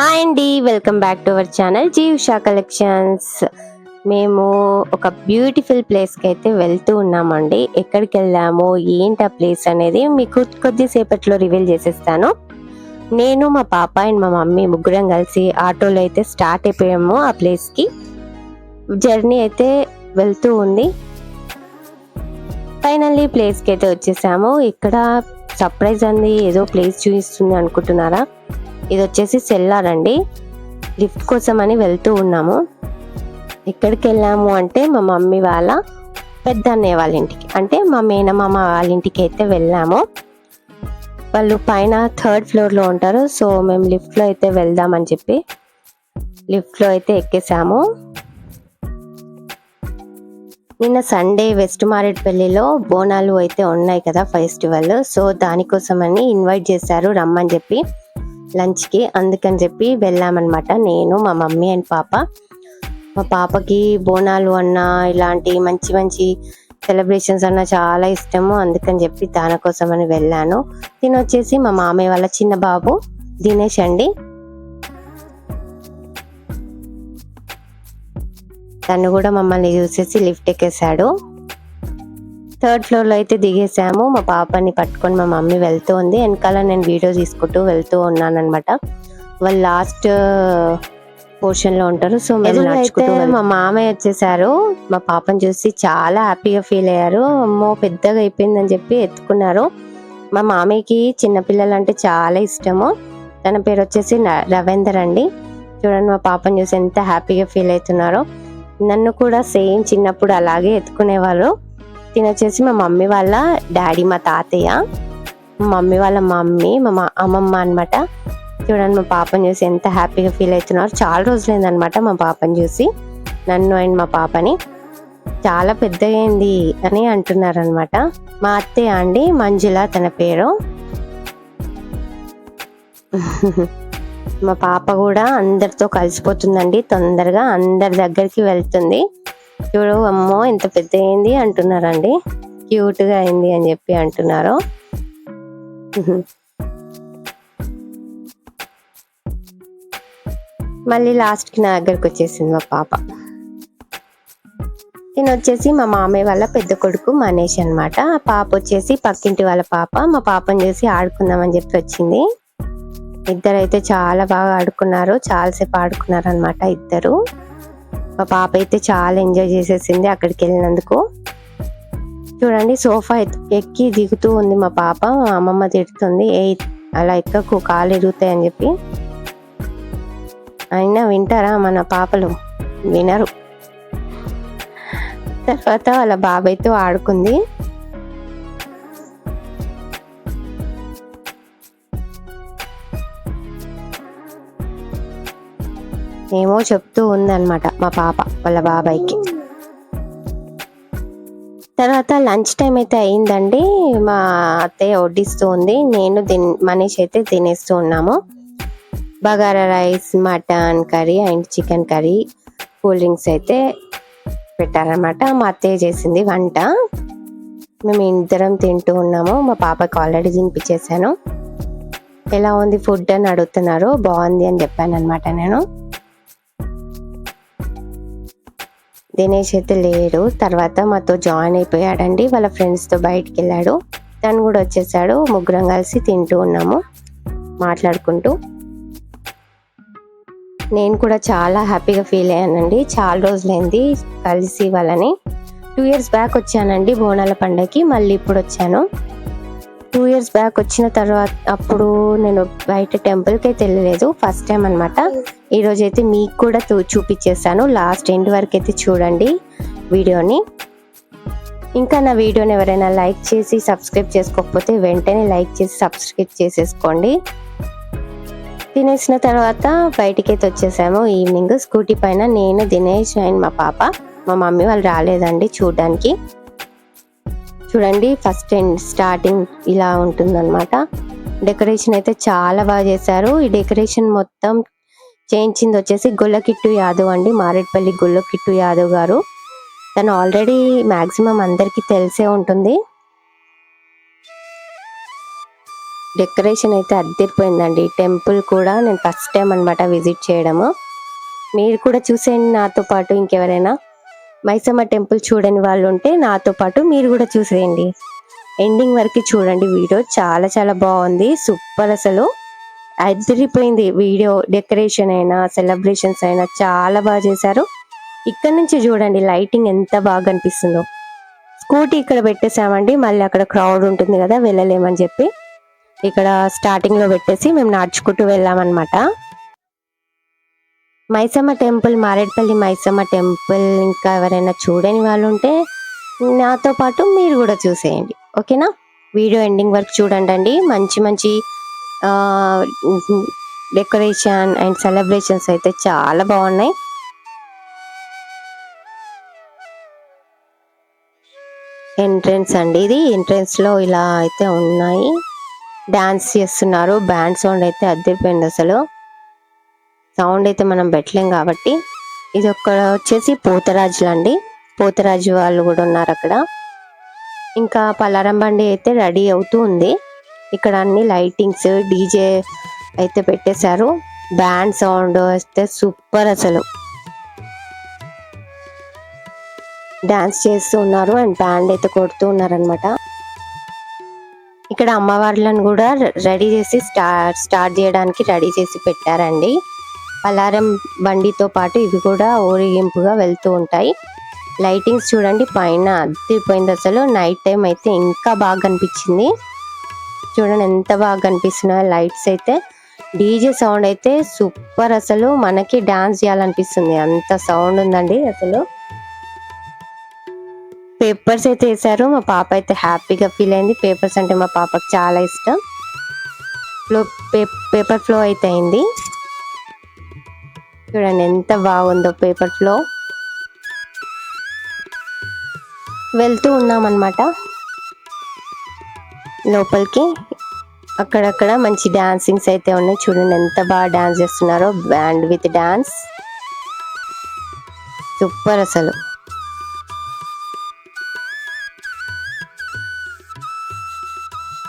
Hi అండి welcome back to our channel Jeevisha collections. మేము ఒక బ్యూటిఫుల్ ప్లేస్కి అయితే వెళ్తూ ఉన్నామండి. ఎక్కడికి వెళ్ళాము ఏంటి ఆ ప్లేస్ అనేది మీకు కొద్దిసేపట్లో రివీల్ చేసేస్తాను. నేను మా పాప అండ్ మా మమ్మీ ముగ్గురం కలిసి ఆటోలో అయితే స్టార్ట్ అయిపోయాము ఆ ప్లేస్కి. జర్నీ అయితే వెళ్తూ ఉంది. ఫైనల్లీ ప్లేస్కి అయితే వచ్చేసాము. ఇక్కడ సర్ప్రైజ్ అంది ఏదో ప్లేస్ చూపిస్తుంది అనుకుంటున్నారా? ఇది వచ్చేసి సెల్లార్ అండి. లిఫ్ట్ కోసం అని వెళ్తూ ఉన్నాము. ఎక్కడికి వెళ్ళాము అంటే మా మమ్మీ వాళ్ళ పెద్ద అన్నయ్య వాళ్ళ ఇంటికి. అంటే మా మేనమామ వాళ్ళ ఇంటికి అయితే వెళ్ళాము. వాళ్ళు పైన థర్డ్ ఫ్లోర్లో ఉంటారు. సో మేము లిఫ్ట్లో అయితే వెళ్దామని చెప్పి లిఫ్ట్లో అయితే ఎక్కేసాము. నిన్న సండే వెస్ట్ మారేడుపల్లిలో బోనాలు అయితే ఉన్నాయి కదా ఫెస్టివల్. సో దానికోసమని ఇన్వైట్ చేశారు రమ్మని చెప్పి లంచ్కి అందుకని చెప్పి వెళ్ళామన్నమాట. నేను మా మమ్మీ అండ్ పాప. మా పాపకి బోనాలు అన్న ఇలాంటి మంచి మంచి సెలబ్రేషన్స్ అన్న చాలా ఇష్టము. అందుకని చెప్పి దానికోసం అని వెళ్ళాను. దీని వచ్చేసి మా మామయ్య వాళ్ళ చిన్న బాబు దినేష్ అండి. తను కూడా మమ్మల్ని చూసేసి లిఫ్ట్ ఎక్కేసాడు థర్డ్ ఫ్లోర్లో అయితే దిగేసాము. మా పాపని పట్టుకొని మా మమ్మీ వెళ్తూ ఉంది. వెనకాల నేను వీడియో తీసుకుంటూ వెళ్తూ ఉన్నాను అనమాట వాళ్ళు లాస్ట్ పోర్షన్లో ఉంటారు. సో మేము మా మామయ్య వచ్చేసారు. మా పాపని చూసి చాలా హ్యాపీగా ఫీల్ అయ్యారు. అమ్మో పెద్దగా అయిపోయిందని చెప్పి ఎత్తుకున్నారు. మా మామయ్యకి చిన్నపిల్లలు అంటే చాలా ఇష్టము. తన పేరు వచ్చేసి రవీందర్ అండి. చూడండి మా పాపని చూసి ఎంత హ్యాపీగా ఫీల్ అవుతున్నారో. నన్ను కూడా సేమ్ చిన్నప్పుడు అలాగే ఎత్తుకునేవారు. తినొచ్చేసి మా మమ్మీ వాళ్ళ డాడీ మా తాతయ్య మా మమ్మీ వాళ్ళ మమ్మీ మా మా- అమ్మమ్మ అనమాట చూడండి మా పాపని చూసి ఎంత హ్యాపీగా ఫీల్ అవుతున్నారు. చాలా రోజులైందనమాట మా పాపని చూసి. నన్ను అండ్ మా పాపని. చాలా పెద్దగైంది అని అంటున్నారు అనమాట మా అత్తయ్య అండి మంజుల తన పేరు. మా పాప కూడా అందరితో కలిసిపోతుందండి. తొందరగా అందరి దగ్గరికి వెళ్తుంది. చూడు అమ్మో ఎంత పెద్ద అయింది అంటున్నారండి. క్యూట్గా అయింది అని చెప్పి అంటున్నారు. మళ్ళీ లాస్ట్కి నా దగ్గరకు వచ్చేసింది మా పాప. నేను వచ్చేసి మా మామయ్య వాళ్ళ పెద్ద కొడుకు మనీష్ అనమాట ఆ పాప వచ్చేసి పక్కింటి వాళ్ళ పాప. మా పాపని చూసి ఆడుకుందామని చెప్పి వచ్చింది. ఇద్దరైతే చాలా బాగా ఆడుకున్నారు. చాలాసేపు ఆడుకున్నారు అనమాట ఇద్దరు. మా పాప అయితే చాలా ఎంజాయ్ చేసేసింది అక్కడికి వెళ్ళినందుకు. చూడండి సోఫా ఎక్కి దిగుతూ ఉంది మా పాప. మా అమ్మమ్మ తిడుతుంది ఏ అలా ఎక్కకు కాలు ఎరుగుతాయి అని చెప్పి. అయినా వింటారా? మన పాపలు వినరు. తర్వాత వాళ్ళ బాబాయ్తో ఆడుకుంది. ఏమో చెప్తూ ఉందన్నమాట మా పాప వాళ్ళ బాబాయ్కి. తర్వాత లంచ్ టైం అయితే అయిందండి. మా అత్తయ్య వడ్డిస్తూ ఉంది. నేను తిన్ మనీష్ అయితే తినేస్తూ ఉన్నాము. Bagara rice mutton curry and chicken curry cool drinks అయితే పెట్టారనమాట మా అత్తయ్య చేసింది వంట. మేము ఇద్దరం తింటూ ఉన్నాము. మా పాపకి ఆల్రెడీ తినిపించేసాను ఎలా ఉంది ఫుడ్ అని అడుగుతున్నారు. బాగుంది అని చెప్పాను అనమాట నేను. దినేష్ అయితే లేడు. తర్వాత మాతో జాయిన్ అయిపోయాడండి. వాళ్ళ ఫ్రెండ్స్తో బయటికి వెళ్ళాడు తను కూడా వచ్చేసాడు. ముగ్గురం కలిసి తింటూ ఉన్నాము. మాట్లాడుకుంటూ. నేను కూడా చాలా హ్యాపీగా ఫీల్ అయ్యానండి. చాలా రోజులైంది కలిసి వాళ్ళని. టూ ఇయర్స్ బ్యాక్ వచ్చానండి బోనాల పండగకి. మళ్ళీ ఇప్పుడు వచ్చాను. టూ ఇయర్స్ బ్యాక్ వచ్చిన తర్వాత అప్పుడు నేను బయట టెంపుల్కి అయితే వెళ్ళలేదు ఫస్ట్ టైం అనమాట ఈ రోజు అయితే మీకు కూడా తూ- చూపించేస్తాను లాస్ట్ ఎండ్ వరకు అయితే చూడండి వీడియోని. ఇంకా నా వీడియోని ఎవరైనా లైక్ చేసి సబ్స్క్రైబ్ చేసుకోకపోతే వెంటనే లైక్ చేసి సబ్స్క్రైబ్ చేసేసుకోండి. తినేసిన తర్వాత బయటికి అయితే వచ్చేసాము. ఈవినింగ్ స్కూటీ పైన నేను దినేష్ అండ్ మా పాప మా మమ్మీ వాళ్ళు రాలేదండి చూడడానికి. చూడండి ఫస్ట్ ఎండ్ స్టార్టింగ్ ఇలా ఉంటుందన్నమాట. డెకరేషన్ అయితే చాలా బాగా చేశారు. ఈ డెకరేషన్ మొత్తం చేయించింది వచ్చేసి గొల్లకిట్టు యాదవ్ అండి మారేడుపల్లి గొల్లకిట్టు యాదవ్ గారు. తను ఆల్రెడీ మ్యాక్సిమం అందరికీ తెలిసే ఉంటుంది. డెకరేషన్ అయితే అద్దరిపోయిందండి. టెంపుల్ కూడా నేను ఫస్ట్ టైం అన్నమాట విజిట్ చేయడము. మీరు కూడా చూసేయండి నాతో పాటు ఇంకెవరైనా. మైసమ్మ టెంపుల్ చూడని వాళ్ళు ఉంటే నాతో పాటు మీరు కూడా చూసేయండి. ఎండింగ్ వరకు చూడండి వీడియో. చాలా చాలా బాగుంది. సూపర్ అసలు. అదిరిపోయింది వీడియో డెకరేషన్ అయినా సెలబ్రేషన్స్ అయినా. చాలా బాగా చేశారు. ఇక్కడ నుంచి చూడండి లైటింగ్ ఎంత బాగా అనిపిస్తుందో. స్కూటీ ఇక్కడ పెట్టేసామండి మళ్ళీ అక్కడ క్రౌడ్ ఉంటుంది కదా వెళ్ళలేమని చెప్పి. ఇక్కడ స్టార్టింగ్లో పెట్టేసి మేము నడుచుకుంటూ వెళ్ళామన్నమాట. మైసమ్మ టెంపుల్ మారేడుపల్లి మైసమ్మ టెంపుల్ ఇంకా ఎవరైనా చూడని వాళ్ళు ఉంటే నాతో పాటు మీరు కూడా చూసేయండి. ఓకేనా? వీడియో ఎండింగ్ వరకు చూడండి అండి మంచి మంచి డెకరేషన్ అండ్ సెలబ్రేషన్స్ అయితే చాలా బాగున్నాయి. ఎంట్రన్స్ అండి ఇది. ఎంట్రెన్స్లో ఇలా అయితే ఉన్నాయి. డ్యాన్స్ చేస్తున్నారు. బ్యాండ్ సౌండ్ అయితే అద్దరిపోయింది అసలు. సౌండ్ అయితే మనం పెట్టలేం కాబట్టి ఇది ఒక వచ్చేసి పోతరాజులు అండి పోతరాజు వాళ్ళు కూడా ఉన్నారు అక్కడ. ఇంకా పలారం బండి అయితే రెడీ అవుతూ ఉంది. ఇక్కడ అన్ని లైటింగ్స్ డీజే అయితే పెట్టేశారు. బ్యాండ్ సౌండ్ అయితే సూపర్ అసలు. డాన్స్ చేస్తూ ఉన్నారు అండ్ బ్యాండ్ అయితే కొడుతూ ఉన్నారనమాట ఇక్కడ అమ్మవార్లను కూడా రెడీ చేసి స్టార్ట్ స్టార్ట్ చేయడానికి రెడీ చేసి పెట్టారండి. పలారం బండితో పాటు ఇవి కూడా ఊరేగింపుగా వెళ్తూ ఉంటాయి. లైటింగ్స్ చూడండి పైన అద్దరిపోయింది అసలు నైట్ టైం అయితే ఇంకా బాగా కనిపించింది చూడండి ఎంత బాగా కనిపిస్తున్నాయి లైట్స్ అయితే. డీజే సౌండ్ అయితే సూపర్ అసలు. మనకి డాన్స్ చేయాలనిపిస్తుంది. అంత సౌండ్ ఉందండి అసలు. పేపర్స్ అయితే వేసారు మా పాప అయితే హ్యాపీగా ఫీల్ అయింది. పేపర్స్ అంటే మా పాపకు చాలా ఇష్టం. ఫ్లో పేపర్ ఫ్లో అయితే అయింది. చూడండి ఎంత బాగుందో పేపర్ ఫ్లో వెళ్తూ ఉన్నామన్నమాట. లోపలికి. అక్కడక్కడ మంచి డాన్సింగ్స్ అయితే ఉన్నాయి. చూడండి ఎంత బాగా డాన్స్ చేస్తున్నారో. బ్యాండ్ విత్ డాన్స్ సూపర్ అసలు.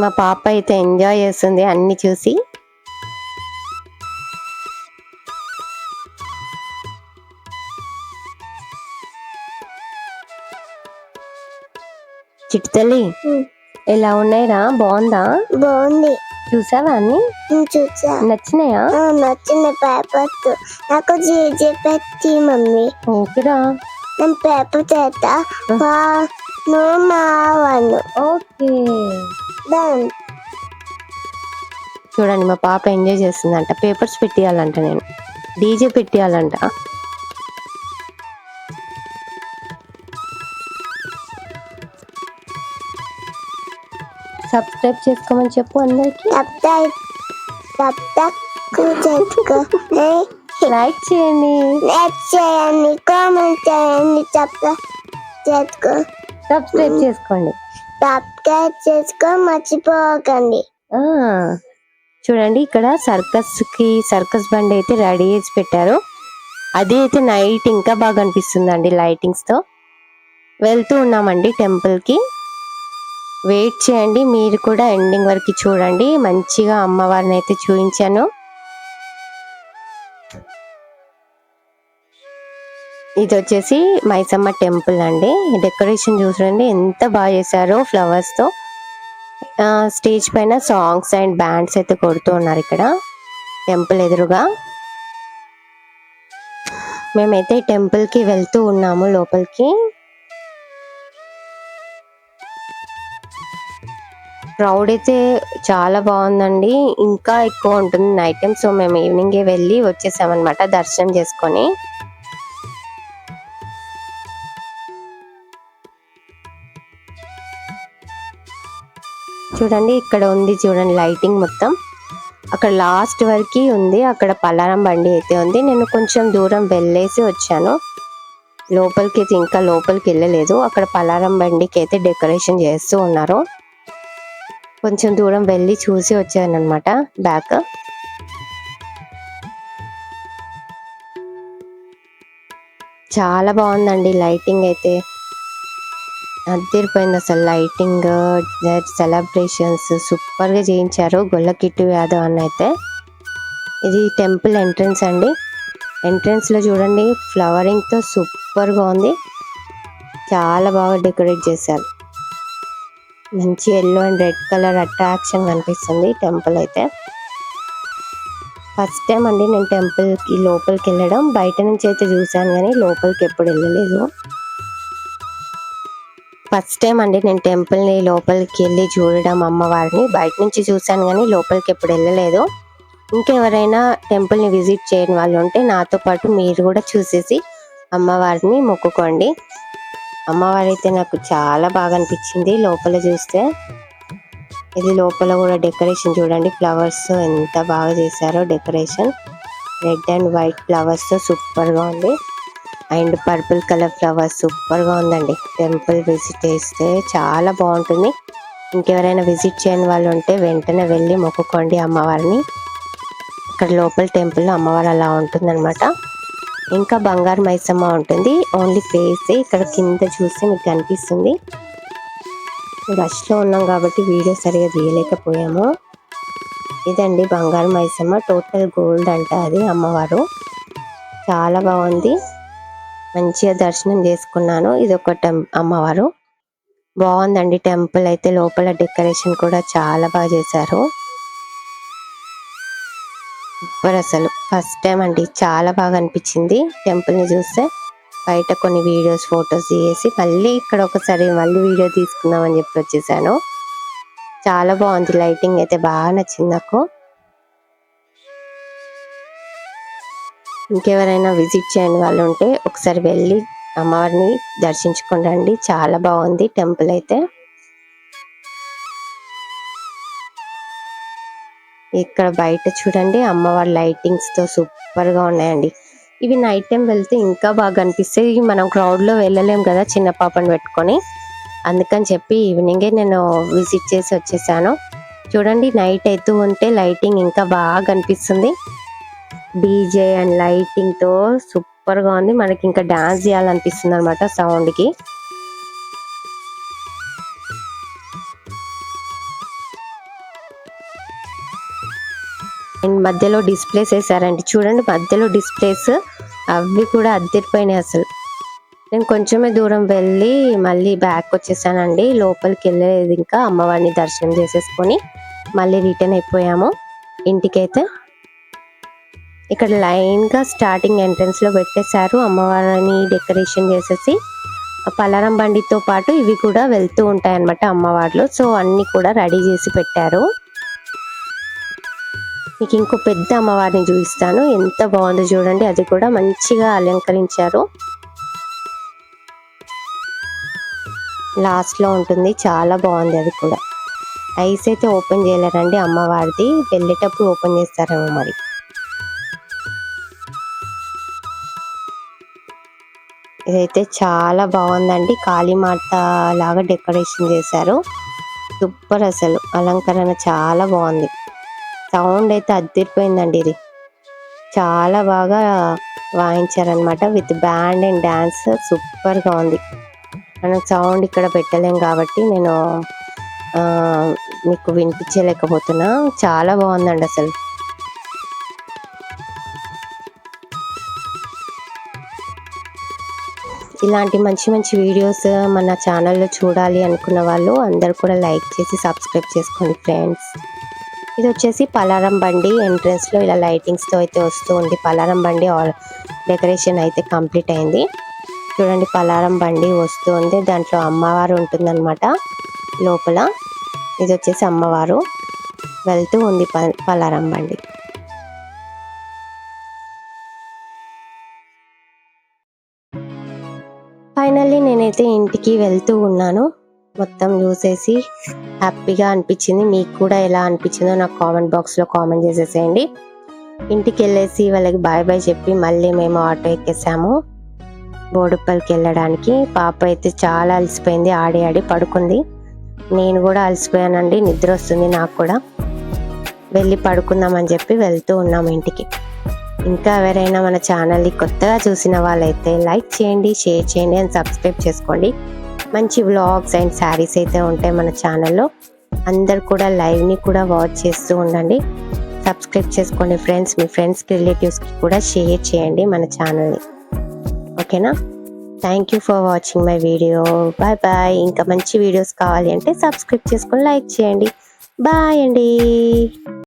మా పాప అయితే ఎంజాయ్ చేస్తుంది అన్ని చూసి. చిట్టి తల్లి ఎలా ఉన్నాయిరా? బాగుందా? బాగుంది. చూసావా అన్ని? నేను చూసా. నచ్చినాయా? నచ్చిన పేపర్స్ నాకు జీజే పెట్టి మమ్మీ. ఓకేరా. నేను పేపర్ మా నువ్వు మావాను. ఓకే. డన్. చూడండి మా పాప ఎంజాయ్ చేస్తుందంట. పేపర్స్ పెట్టియాలంట నేను. డీజే పెట్టియాలంట. సబ్స్క్రైబ్ చేసుకోమని చెప్పు అందరికి. లైక్ చేయండి. లైక్ చేయండి కామెంట్ చేయండి చేసుకో. సబ్స్క్రైబ్ చేసుకోండి. సబ్స్క్రైబ్ చేసుకో మర్చిపోకండి. చూడండి ఇక్కడ సర్కస్కి సర్కస్ బండి అయితే రెడీ చేసి పెట్టారు. అది అయితే నైట్ ఇంకా బాగా అనిపిస్తుందండి లైటింగ్స్తో వెళ్తూ ఉన్నామండి టెంపుల్కి వెయిట్ చేయండి. మీరు కూడా ఎండింగ్ వరకు చూడండి. మంచిగా అమ్మవారిని అయితే చూపించాను. ఇది వచ్చేసి మైసమ్మ టెంపుల్ అండి. డెకరేషన్ చూడండి. ఎంత బాగా చేశారో ఫ్లవర్స్తో స్టేజ్ పైన సాంగ్స్ అండ్ బ్యాండ్స్ అయితే కొడుతూ ఉన్నారు ఇక్కడ. టెంపుల్ ఎదురుగా. మేమైతే టెంపుల్కి వెళ్తూ ఉన్నాము లోపలికి. క్రౌడ్ అయితే చాలా బాగుందండి. ఇంకా ఎక్కువ ఉంటుంది. నైట్ టైం సో మేము ఈవినింగే వెళ్ళి వచ్చేసామన్నమాట దర్శనం చేసుకొని. చూడండి ఇక్కడ ఉంది చూడండి లైటింగ్ మొత్తం. అక్కడ లాస్ట్ వరకు ఉంది. అక్కడ పలారం బండి అయితే ఉంది. నేను కొంచెం దూరం వెళ్ళేసి వచ్చాను. లోపలికి అయితే ఇంకా లోపలికి వెళ్ళలేదు. అక్కడ పలారం బండికి అయితే డెకరేషన్ చేస్తూ ఉన్నారు. కొంచెం దూరం వెళ్ళి చూసి వచ్చాను అనమాట బ్యాక్ చాలా బాగుందండి లైటింగ్ అయితే. అద్దరిపోయింది అసలు లైటింగ్ సెలబ్రేషన్స్ సూపర్గా చేయించారు గొల్ల కిట్టు యాదవ్ అని అయితే. ఇది టెంపుల్ ఎంట్రన్స్ అండి. ఎంట్రన్స్లో చూడండి ఫ్లవరింగ్తో సూపర్గా ఉంది. చాలా బాగా డెకరేట్ చేశారు. మంచి yellow and red colour attraction కనిపిస్తుంది. టెంపుల్ అయితే. ఫస్ట్ టైం అండి నేను టెంపుల్కి లోపలికి వెళ్ళడం. బయట నుంచి అయితే చూశాను కానీ లోపలికి ఎప్పుడు వెళ్ళలేదు. ఫస్ట్ టైం అండి నేను టెంపుల్ని లోపలికి వెళ్ళి చూడడం అమ్మవారిని. బయట నుంచి చూశాను కానీ లోపలికి ఎప్పుడు వెళ్ళలేదు. ఇంకెవరైనా టెంపుల్ని విజిట్ చేయని వాళ్ళు ఉంటే నాతో పాటు మీరు కూడా చూసేసి అమ్మవారిని మొక్కుకోండి. అమ్మవారి అయితే నాకు చాలా బాగా అనిపించింది లోపల చూస్తే ఇది లోపల కూడా డెకరేషన్ చూడండి. ఫ్లవర్స్ ఎంత బాగా చేశారో డెకరేషన్. రెడ్ అండ్ వైట్ ఫ్లవర్స్తో సూపర్గా ఉంది. అండ్ పర్పుల్ కలర్ ఫ్లవర్స్ సూపర్గా ఉందండి. టెంపుల్ విజిట్ చేస్తే చాలా బాగుంటుంది. ఇంకెవరైనా విజిట్ చేయని వాళ్ళు ఉంటే వెంటనే వెళ్ళి మొక్కుకోండి అమ్మవారిని. ఇక్కడ లోపల టెంపుల్ అమ్మవారు అలా ఉంటుందన్నమాట. ఇంకా బంగారు మైసమ్మ ఉంటుంది. ఓన్లీ ఫేస్ ఇక్కడ కింద చూస్తే మీకు కనిపిస్తుంది. రష్లో ఉన్నాం కాబట్టి వీడియో సరిగా తీయలేకపోయాము. ఇదండి బంగారు మైసమ్మ. టోటల్ గోల్డ్ అంట అది అమ్మవారు. చాలా బాగుంది. మంచిగా దర్శనం చేసుకున్నాను. ఇది ఒక టెం అమ్మవారు. బాగుందండి టెంపుల్ అయితే. లోపల డెకరేషన్ కూడా చాలా బాగా చేశారు. సూపర్ అసలు. ఫస్ట్ టైం అండి. చాలా బాగా అనిపించింది. టెంపుల్ని చూస్తే బయట కొన్ని వీడియోస్ ఫొటోస్ తీసి మళ్ళీ ఇక్కడ ఒకసారి మళ్ళీ వీడియో తీసుకుందామని చెప్పి వచ్చేసాను. చాలా బాగుంది. లైటింగ్ అయితే బాగా నచ్చింది నాకు. ఇంకెవరైనా విజిట్ చేయని వాళ్ళు ఉంటే ఒకసారి వెళ్ళి అమ్మవారిని దర్శించుకొని రండి. చాలా బాగుంది టెంపుల్ అయితే. ఇక్కడ బయట చూడండి అమ్మవారి లైటింగ్స్తో సూపర్గా ఉన్నాయండి. ఇవి నైట్ టైం వెళ్తే ఇంకా బాగా అనిపిస్తాయి. మనం క్రౌడ్లో వెళ్ళలేం కదా చిన్న పాపని పెట్టుకొని. అందుకని చెప్పి ఈవినింగే నేను విజిట్ చేసి వచ్చేసాను. చూడండి నైట్ అవుతూ ఉంటే లైటింగ్ ఇంకా బాగా అనిపిస్తుంది. డీజే అండ్ లైటింగ్తో సూపర్గా ఉంది. మనకి ఇంకా డాన్స్ చేయాలనిపిస్తుంది అనమాట సౌండ్ అండ్ మధ్యలో డిస్ప్లేస్ వేసారండి చూడండి మధ్యలో డిస్ప్లేస్ అవి కూడా అద్దెరిపోయినాయి అసలు. నేను కొంచెమే దూరం వెళ్ళి మళ్ళీ బ్యాక్ వచ్చేసానండి. లోపలికి వెళ్ళలేదు ఇంకా. అమ్మవారిని దర్శనం చేసేసుకొని మళ్ళీ రిటర్న్ అయిపోయాము. ఇంటికైతే ఇక్కడ లైన్గా స్టార్టింగ్ ఎంట్రన్స్లో పెట్టేశారు. అమ్మవారిని డెకరేషన్ చేసేసి పలారం బండితో పాటు ఇవి కూడా వెళ్తూ ఉంటాయి అన్నమాట అమ్మవార్లు. సో అన్నీ కూడా రెడీ చేసి పెట్టారు. మీకు ఇంకో పెద్ద అమ్మవారిని చూపిస్తాను. ఎంత బాగుందో చూడండి. అది కూడా మంచిగా అలంకరించారు. లాస్ట్లో ఉంటుంది. చాలా బాగుంది అది కూడా. ఐస్ అయితే ఓపెన్ చేయలేరండి అమ్మవారిది. వెళ్ళేటప్పుడు ఓపెన్ చేస్తారేమో మరి. ఇదైతే చాలా బాగుందండి. కాళీమాత లాగా డెకరేషన్ చేశారు. సూపర్ అసలు. అలంకరణ చాలా బాగుంది. సౌండ్ అయితే అద్దరిపోయిందండి ఇది. చాలా బాగా వాయించారనమాట విత్ బ్యాండ్ అండ్ డాన్స్ సూపర్గా ఉంది. మనం సౌండ్ ఇక్కడ పెట్టలేం కాబట్టి నేను మీకు వినిపించలేకపోతున్నా. చాలా బాగుందండి అసలు. ఇలాంటి మంచి మంచి వీడియోస్ మన ఛానల్లో చూడాలి అనుకున్న వాళ్ళు అందరు కూడా లైక్ చేసి సబ్స్క్రైబ్ చేసుకోండి ఫ్రెండ్స్. ఇది వచ్చేసి పలారం బండి ఎంట్రన్స్లో ఇలా లైటింగ్స్తో అయితే వస్తూ ఉంది. పలారం బండి డెకరేషన్ అయితే కంప్లీట్ అయింది. చూడండి పలారం బండి వస్తూ ఉంది. దాంట్లో అమ్మవారు ఉంటుందన్నమాట లోపల. ఇది వచ్చేసి అమ్మవారు వెళ్తూ ఉంది ప- పలారం బండి. ఫైనల్లీ నేనైతే ఇంటికి వెళ్తూ ఉన్నాను. మొత్తం చూసేసి హ్యాపీగా అనిపించింది. మీకు కూడా ఎలా అనిపించిందో నాకు కామెంట్ బాక్స్లో కామెంట్ చేసేసేయండి. ఇంటికి వెళ్ళేసి వాళ్ళకి బాయ్ బాయ్ చెప్పి మళ్ళీ మేము ఆటో ఎక్కేసాము. బోడుప్పల్కి వెళ్ళడానికి. పాప అయితే చాలా అలసిపోయింది. ఆడి ఆడి పడుకుంది. నేను కూడా అలసిపోయానండి. నిద్ర వస్తుంది నాకు కూడా. వెళ్ళి పడుకుందామని చెప్పి వెళ్తూ ఉన్నాము ఇంటికి. ఇంకా ఎవరైనా మన ఛానల్ని కొత్తగా చూసిన వాళ్ళైతే లైక్ చేయండి షేర్ చేయండి అండ్ సబ్స్క్రైబ్ చేసుకోండి. మంచి వ్లాగ్స్ అండ్ శారీస్ అయితే ఉంటాయి మన ఛానల్లో అందరు కూడా లైవ్ని కూడా వాచ్ చేస్తూ ఉండండి. సబ్స్క్రైబ్ చేసుకోండి ఫ్రెండ్స్ మీ ఫ్రెండ్స్కి రిలేటివ్స్కి కూడా షేర్ చేయండి మన ఛానల్ని ఓకేనా thank you for watching my video bye bye ఇంకా మంచి వీడియోస్ కావాలి అంటే సబ్స్క్రైబ్ చేసుకొని లైక్ చేయండి. బాయ్ అండి.